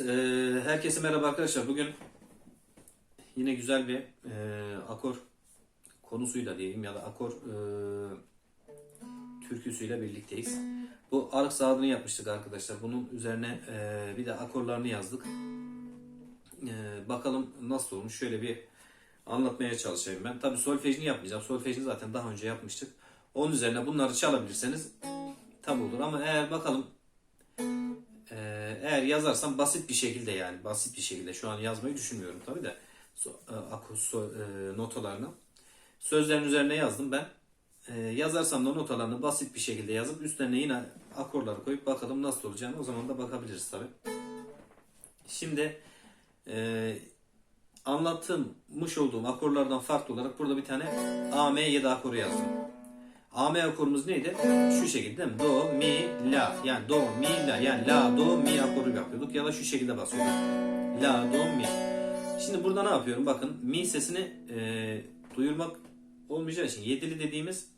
herkese merhaba arkadaşlar. Bugün yine güzel bir e, akor konusuyla diyeyim ya da akor e, türküsüyle birlikteyiz. Bu arık sağlığını yapmıştık arkadaşlar. Bunun üzerine e, bir de akorlarını yazdık. E, bakalım nasıl olmuş. Şöyle bir anlatmaya çalışayım ben. Tabi solfejini yapmayacağım. Solfejini zaten daha önce yapmıştık. Onun üzerine bunları çalabilirseniz tam olur ama eğer bakalım eğer yazarsam basit bir şekilde yani basit bir şekilde şu an yazmayı düşünmüyorum tabi de so, e, ako- so- e, notalarını sözlerin üzerine yazdım ben. Ee, yazarsam da notalarını basit bir şekilde yazıp üstlerine yine akorları koyup bakalım nasıl olacağını o zaman da bakabiliriz tabi şimdi e, anlatmış olduğum akorlardan farklı olarak burada bir tane AM7 akoru yazdım AM akorumuz neydi? Şu şekilde değil mi? Do, mi, la. Yani do, mi, la. Yani la, do, mi akoru yapıyorduk. Ya da şu şekilde basıyorduk. La, do, mi. Şimdi burada ne yapıyorum? Bakın mi sesini e, duyurmak olmayacağı için yedili dediğimiz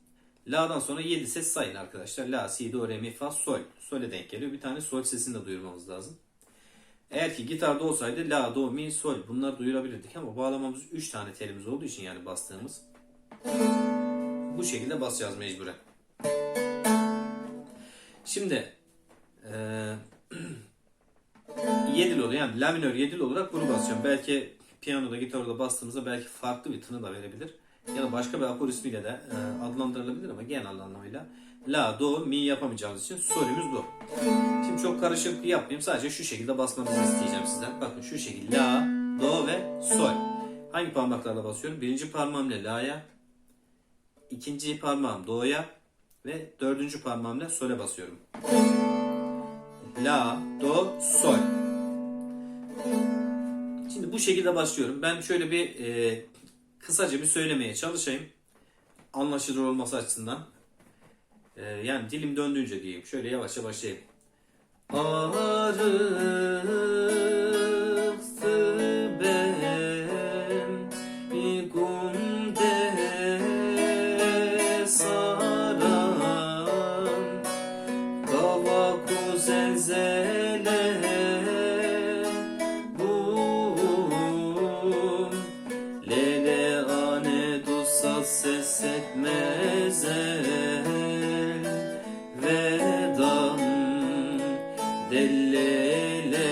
la'dan sonra yedi ses sayın arkadaşlar. La, si, do, re, mi, fa, sol. Sol'e denk geliyor. Bir tane sol sesini de duyurmamız lazım. Eğer ki gitarda olsaydı la, do, mi, sol bunları duyurabilirdik ama bağlamamız 3 tane telimiz olduğu için yani bastığımız bu şekilde basacağız mecburen. Şimdi eee yedil oluyor yani la minör yedil olarak bunu basacağım. Belki piyanoda gitarda bastığımızda belki farklı bir tını da verebilir. Ya da başka bir akor ismiyle de e, adlandırılabilir ama genel anlamıyla la, do, mi yapamayacağımız için solümüz bu. Şimdi çok karışık yapmayayım. Sadece şu şekilde basmanızı isteyeceğim sizden. Bakın şu şekilde la, do ve sol. Hangi parmaklarla basıyorum? Birinci parmağımla la'ya, ikinci parmağım do'ya ve dördüncü parmağımla sol'e basıyorum. La, do, sol. Şimdi bu şekilde başlıyorum. Ben şöyle bir e, kısaca bir söylemeye çalışayım. Anlaşılır olması açısından. E, yani dilim döndüğünce diyeyim. Şöyle yavaşça başlayayım. Arıktı etmez el Vedam dellele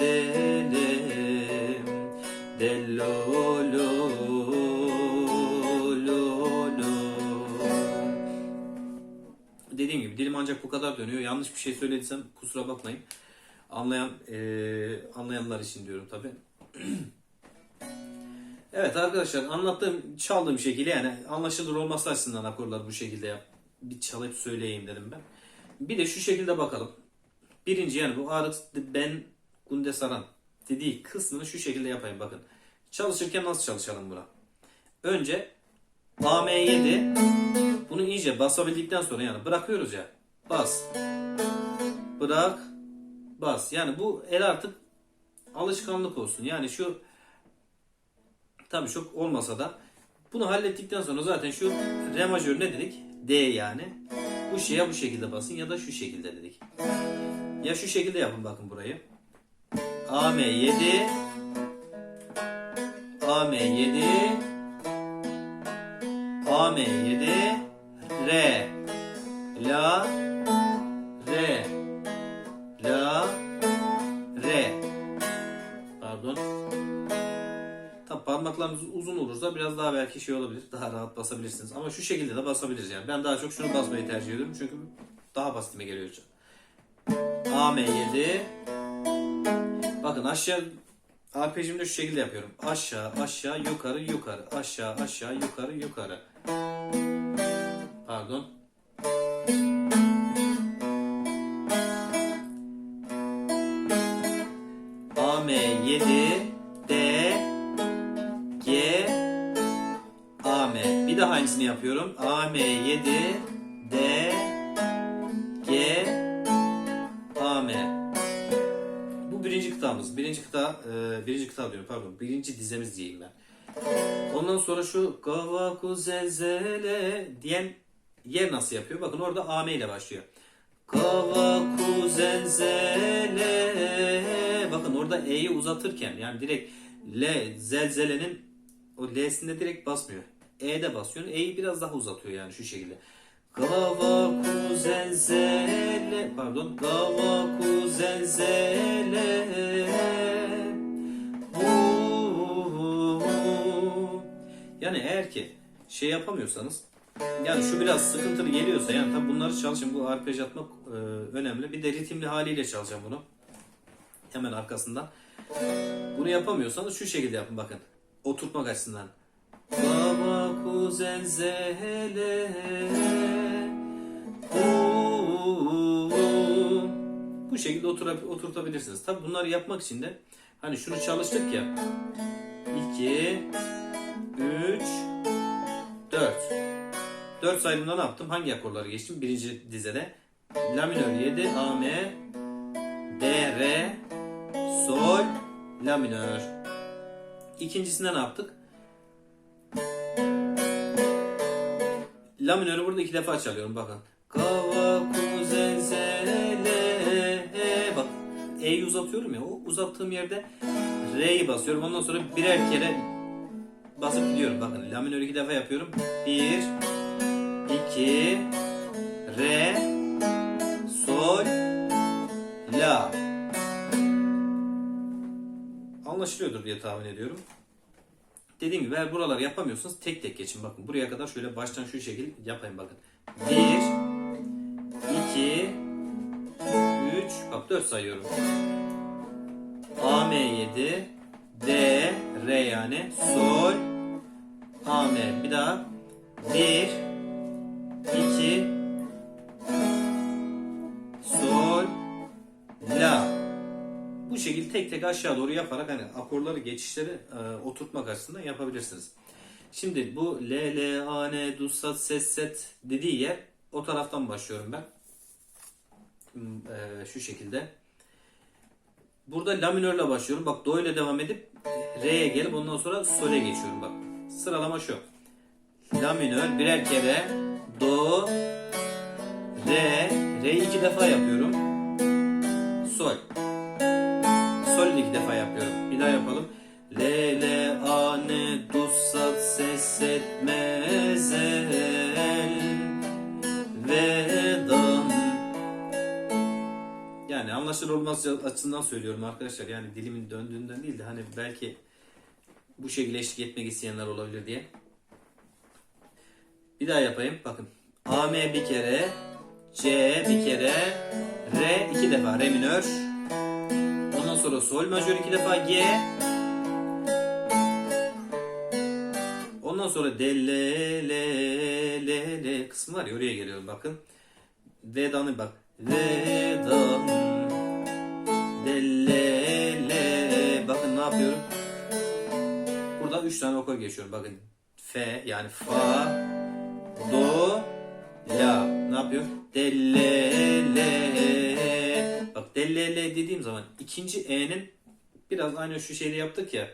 lele Dellolo lolo Dediğim gibi dilim ancak bu kadar dönüyor. Yanlış bir şey söylediysem kusura bakmayın. Anlayan eee, anlayanlar için diyorum tabi. Evet arkadaşlar anlattığım çaldığım şekilde yani anlaşılır olması açısından akorları bu şekilde yap. Bir çalıp söyleyeyim dedim ben. Bir de şu şekilde bakalım. Birinci yani bu Arık Ben Gunde Saran dediği kısmını şu şekilde yapayım bakın. Çalışırken nasıl çalışalım buna? Önce AM7 bunu iyice basabildikten sonra yani bırakıyoruz ya. Bas. Bırak. Bas. Yani bu el artık alışkanlık olsun. Yani şu tabii çok olmasa da bunu hallettikten sonra zaten şu re majör ne dedik? D yani. Bu şeye bu şekilde basın ya da şu şekilde dedik. Ya şu şekilde yapın bakın burayı. AM7 AM7 AM7 Re La parmaklarınız uzun olursa biraz daha belki şey olabilir. Daha rahat basabilirsiniz. Ama şu şekilde de basabiliriz yani. Ben daha çok şunu basmayı tercih ediyorum. Çünkü daha basitime geliyor. AM7 Bakın aşağı arpejimde şu şekilde yapıyorum. Aşağı, aşağı, yukarı, yukarı. Aşağı, aşağı, yukarı, yukarı. Pardon. Daha aynısını yapıyorum. AM7 D G AM. Bu birinci kıtamız. Birinci kıta, e, birinci kıta diyorum pardon. Birinci dizemiz diyeyim ben. Ondan sonra şu Gavaku zelzele diyen yer nasıl yapıyor? Bakın orada AM ile başlıyor. Kava kuzen zele. Bakın orada E'yi uzatırken yani direkt L zelzelenin o L'sinde direkt basmıyor. E'de basıyor. E'yi biraz daha uzatıyor yani şu şekilde. Kava kuzen zele. Pardon. Kava kuzen zele. Yani eğer ki şey yapamıyorsanız yani şu biraz sıkıntılı geliyorsa yani tabi bunları çalışın bu arpej atmak e, önemli. Bir de ritimli haliyle çalacağım bunu. Hemen arkasından. Bunu yapamıyorsanız şu şekilde yapın bakın. Oturtmak açısından. Baba kuzen zehele bu şekilde otura- oturtabilirsiniz. Tabi bunları yapmak için de hani şunu çalıştık ya 2 3 4 4 sayımda ne yaptım? Hangi akorları geçtim? Birinci dizede La minör 7 A M D R Sol La minör İkincisinde ne yaptık? La minörü burada iki defa çalıyorum bakın. Kava kuzen zele e. Bak E'yi uzatıyorum ya o uzattığım yerde Re'yi basıyorum ondan sonra birer kere basıp gidiyorum. Bakın La minörü iki defa yapıyorum. Bir, iki, Re, Sol, La. Anlaşılıyordur diye tahmin ediyorum. Dediğim gibi eğer buraları yapamıyorsanız tek tek geçin. Bakın buraya kadar şöyle baştan şu şekil yapayım bakın. 1 2 3 bak 4 sayıyorum. A M 7 D R yani Sol A M bir daha 1 şekilde tek tek aşağı doğru yaparak hani akorları geçişleri e, oturtmak açısından yapabilirsiniz. Şimdi bu L, L, A, N, Du, Sat, Ses, Set dediği yer o taraftan başlıyorum ben. Hmm, e, şu şekilde. Burada La minörle başlıyorum. Bak Do ile devam edip Re'ye gelip ondan sonra Sol'e geçiyorum bak. Sıralama şu. La minör birer kere Do Re Re'yi iki defa yapıyorum. Sol. Sol iki defa yapıyorum. Bir daha yapalım. Le le a ne du sat ses set me zel ve dam. Yani anlaşılır olması açısından söylüyorum arkadaşlar. Yani dilimin döndüğünden değil de hani belki bu şekilde eşlik etmek isteyenler olabilir diye. Bir daha yapayım. Bakın. A M bir kere, C bir kere, Re iki defa. Re minör. Ondan sonra sol majör iki defa G. Ondan sonra D, L, L, L, L kısmı var ya oraya geliyorum bakın. Veda'nı bak. Veda'm. D, L, L. Bakın ne yapıyorum? Burada üç tane okor geçiyorum. Bakın. F yani Fa, Do, La. Ne yapıyor? De, Le, Le. Bak De, Le, Le dediğim zaman ikinci E'nin biraz aynı şu şeyi yaptık ya.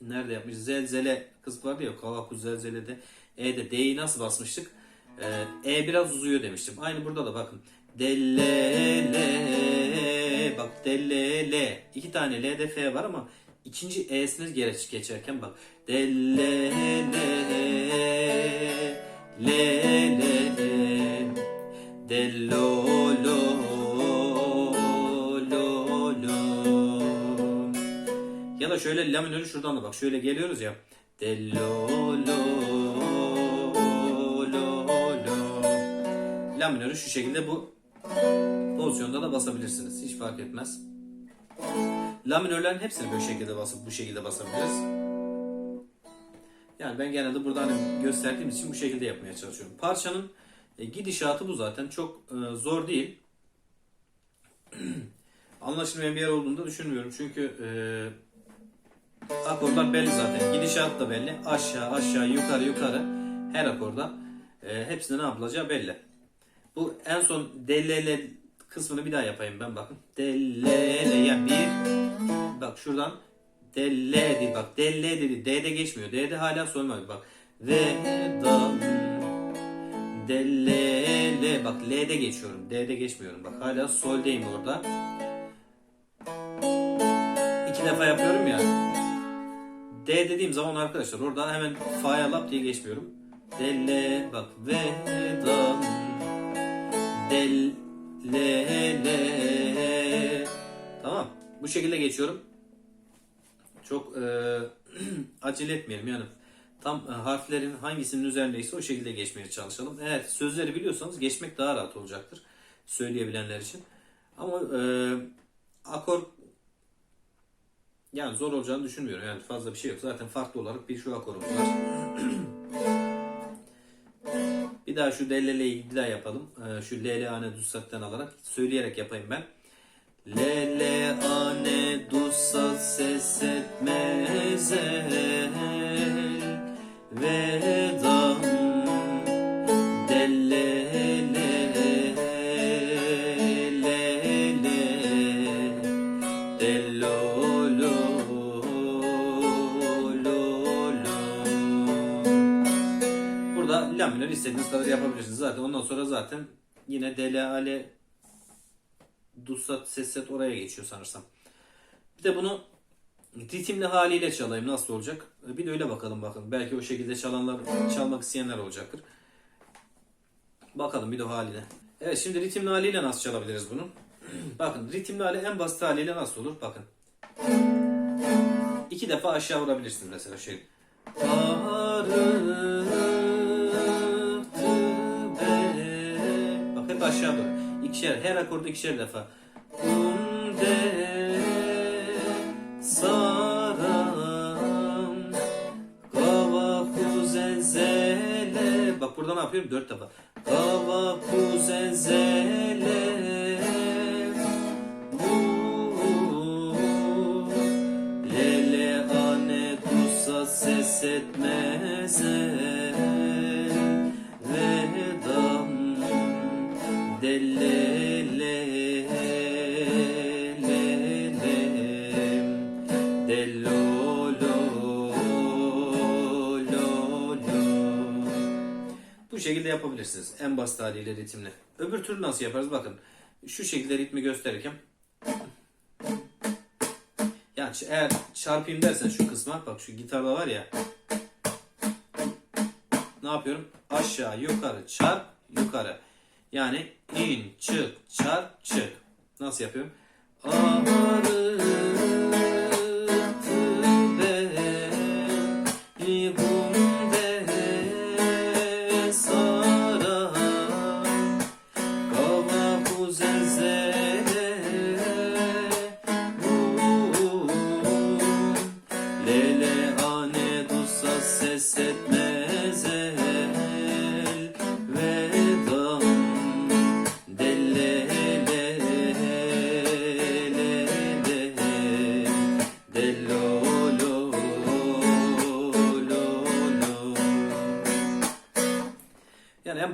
Nerede yapmış? Zelzele kısmı vardı ya. Kavaku zelzelede. E'de D'yi nasıl basmıştık? Ee, e biraz uzuyor demiştim. Aynı burada da bakın. De, Le, Le. Bak De, Le, Le. İki tane L, D, F var ama ikinci E'sini geç, geçerken bak. De, Le, Le. Şöyle la minörü şuradan da bak. Şöyle geliyoruz ya. De, Lo, Lo. Lo, Lo. La minörü şu şekilde bu pozisyonda da basabilirsiniz. Hiç fark etmez. La minörlerin hepsini böyle şekilde basıp bu şekilde basabiliriz. Yani ben genelde burada hani gösterdiğim için bu şekilde yapmaya çalışıyorum. Parçanın e, gidişatı bu zaten. Çok e, zor değil. Anlaşılmayan bir yer olduğunu da düşünmüyorum. Çünkü e, akorlar belli zaten. Gidişat da belli. Aşağı aşağı yukarı yukarı her akorda e, hepsinde ne yapılacağı belli. Bu en son DLL kısmını bir daha yapayım ben bakın. DLL yani bir bak şuradan DL değil bak DL dedi D'de geçmiyor. D'de hala solmadı bak. Ve dam De, le, le. Bak L'de geçiyorum. D'de geçmiyorum. Bak hala sol'deyim orada. İki defa yapıyorum ya. D dediğim zaman arkadaşlar orada hemen fa'ya lap diye geçmiyorum. De, le, bak ve, da, del, le, le. Tamam. Bu şekilde geçiyorum. Çok e, acele etmeyelim yani. Tam e, harflerin hangisinin üzerindeyse o şekilde geçmeye çalışalım. Eğer sözleri biliyorsanız geçmek daha rahat olacaktır. Söyleyebilenler için. Ama e, akor yani zor olacağını düşünmüyorum. Yani fazla bir şey yok. Zaten farklı olarak bir şu akorumuz var. bir daha şu DLL'yi bir daha yapalım. E, şu LL ane dussat'tan alarak söyleyerek yapayım ben. Le le ane dusa ses etmez el vedam istediğiniz kadar yapabilirsiniz. Zaten ondan sonra zaten yine de la ale Dusat, Sesset oraya geçiyor sanırsam. Bir de bunu ritimli haliyle çalayım nasıl olacak? Bir de öyle bakalım bakın. Belki o şekilde çalanlar, çalmak isteyenler olacaktır. Bakalım bir de haline. Evet şimdi ritimli haliyle nasıl çalabiliriz bunu? bakın ritimli hali en basit haliyle nasıl olur? Bakın. İki defa aşağı vurabilirsiniz mesela şey. Ağrıttı aşağı doğru. İkişer, her akorda ikişer defa. Um de saram Kava kuzenzele Bak burada ne yapıyorum? Dört defa. Kava kuzenzele ses etmez şekilde yapabilirsiniz. En basit haliyle ritimle. Öbür türlü nasıl yaparız? Bakın. Şu şekilde ritmi gösterirken yani eğer çarpayım dersen şu kısma bak şu gitarda var ya ne yapıyorum? Aşağı yukarı çarp yukarı. Yani in çık çarp çık. Nasıl yapıyorum? Ağrıttı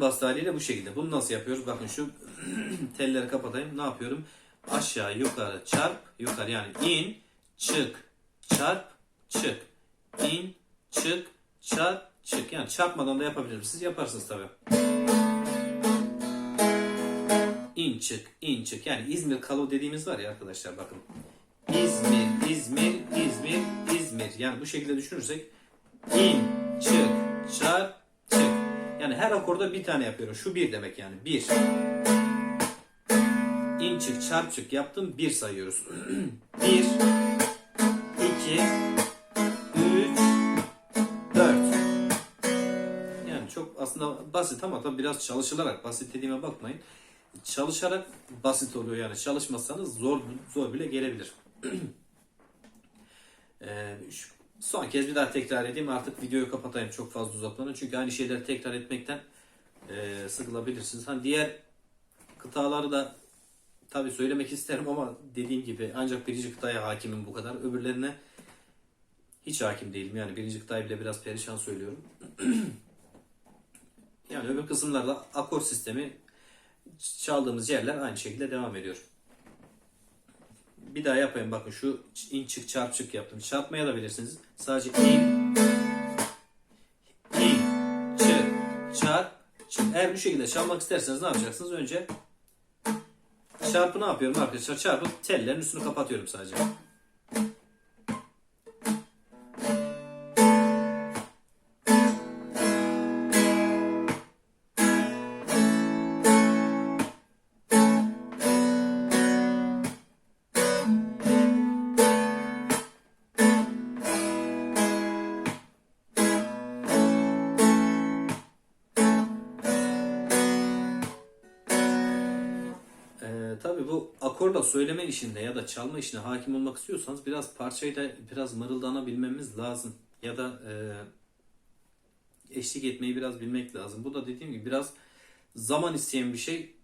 basit haliyle bu şekilde. Bunu nasıl yapıyoruz? Bakın şu telleri kapatayım. Ne yapıyorum? Aşağı yukarı çarp yukarı yani in çık çarp çık in çık çarp çık yani çarpmadan da yapabilirim. Siz yaparsınız tabi. İn çık in çık yani İzmir kalo dediğimiz var ya arkadaşlar bakın. İzmir İzmir İzmir İzmir yani bu şekilde düşünürsek in çık çarp yani her akorda bir tane yapıyorum. Şu bir demek yani. Bir. İn çık çarp çık yaptım. Bir sayıyoruz. bir. iki, Üç. Dört. Yani çok aslında basit ama tabii biraz çalışılarak basit dediğime bakmayın. Çalışarak basit oluyor yani. Çalışmazsanız zor zor bile gelebilir. Ee, şu- son kez bir daha tekrar edeyim artık videoyu kapatayım çok fazla uzatmadan çünkü aynı şeyleri tekrar etmekten e, sıkılabilirsiniz. Hani diğer kıtaları da tabi söylemek isterim ama dediğim gibi ancak birinci kıtaya hakimim bu kadar. Öbürlerine hiç hakim değilim yani birinci kıtayı bile biraz perişan söylüyorum. yani öbür kısımlarda akor sistemi çaldığımız yerler aynı şekilde devam ediyor. Bir daha yapayım bakın şu in çık çarp çık yaptım. Çarpmaya da bilirsiniz. Sadece in in çık çarp çık. Eğer bu şekilde çalmak isterseniz ne yapacaksınız? Önce çarpı ne yapıyorum arkadaşlar? Çarpı tellerin üstünü kapatıyorum sadece. Tabii bu akorla söyleme işinde ya da çalma işine hakim olmak istiyorsanız biraz parçayı da biraz mırıldanabilmemiz lazım. Ya da e, eşlik etmeyi biraz bilmek lazım. Bu da dediğim gibi biraz zaman isteyen bir şey.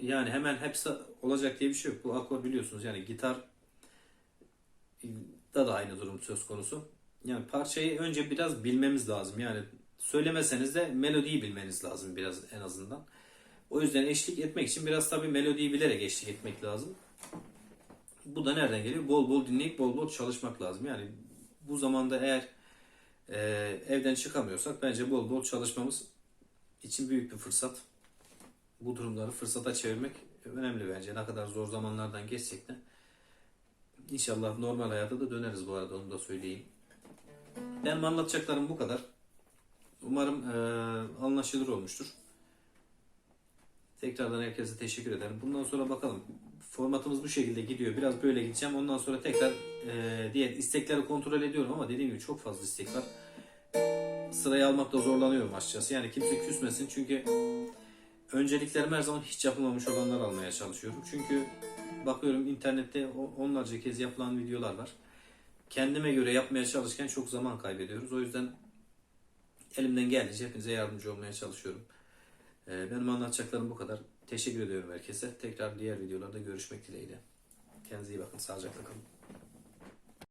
Yani hemen hepsi olacak diye bir şey yok. Bu akor biliyorsunuz yani gitar da da aynı durum söz konusu. Yani parçayı önce biraz bilmemiz lazım. Yani söylemeseniz de melodiyi bilmeniz lazım biraz en azından. O yüzden eşlik etmek için biraz tabii melodiyi bilerek eşlik etmek lazım. Bu da nereden geliyor? Bol bol dinleyip bol bol çalışmak lazım. Yani bu zamanda eğer e, evden çıkamıyorsak bence bol bol çalışmamız için büyük bir fırsat. Bu durumları fırsata çevirmek önemli bence. Ne kadar zor zamanlardan geçsek de. İnşallah normal hayata da döneriz bu arada onu da söyleyeyim. Benim anlatacaklarım bu kadar. Umarım e, anlaşılır olmuştur. Tekrardan herkese teşekkür ederim. Bundan sonra bakalım. Formatımız bu şekilde gidiyor. Biraz böyle gideceğim. Ondan sonra tekrar e, diğer istekleri kontrol ediyorum ama dediğim gibi çok fazla istek var. Sırayı almakta zorlanıyorum açıkçası. Yani kimse küsmesin çünkü önceliklerim her zaman hiç yapılmamış olanlar almaya çalışıyorum. Çünkü bakıyorum internette onlarca kez yapılan videolar var. Kendime göre yapmaya çalışırken çok zaman kaybediyoruz. O yüzden elimden geldiğince hepinize yardımcı olmaya çalışıyorum. Ee, Benim anlatacaklarım bu kadar. Teşekkür ediyorum herkese. Tekrar diğer videolarda görüşmek dileğiyle. Kendinize iyi bakın. Sağlıcakla kalın.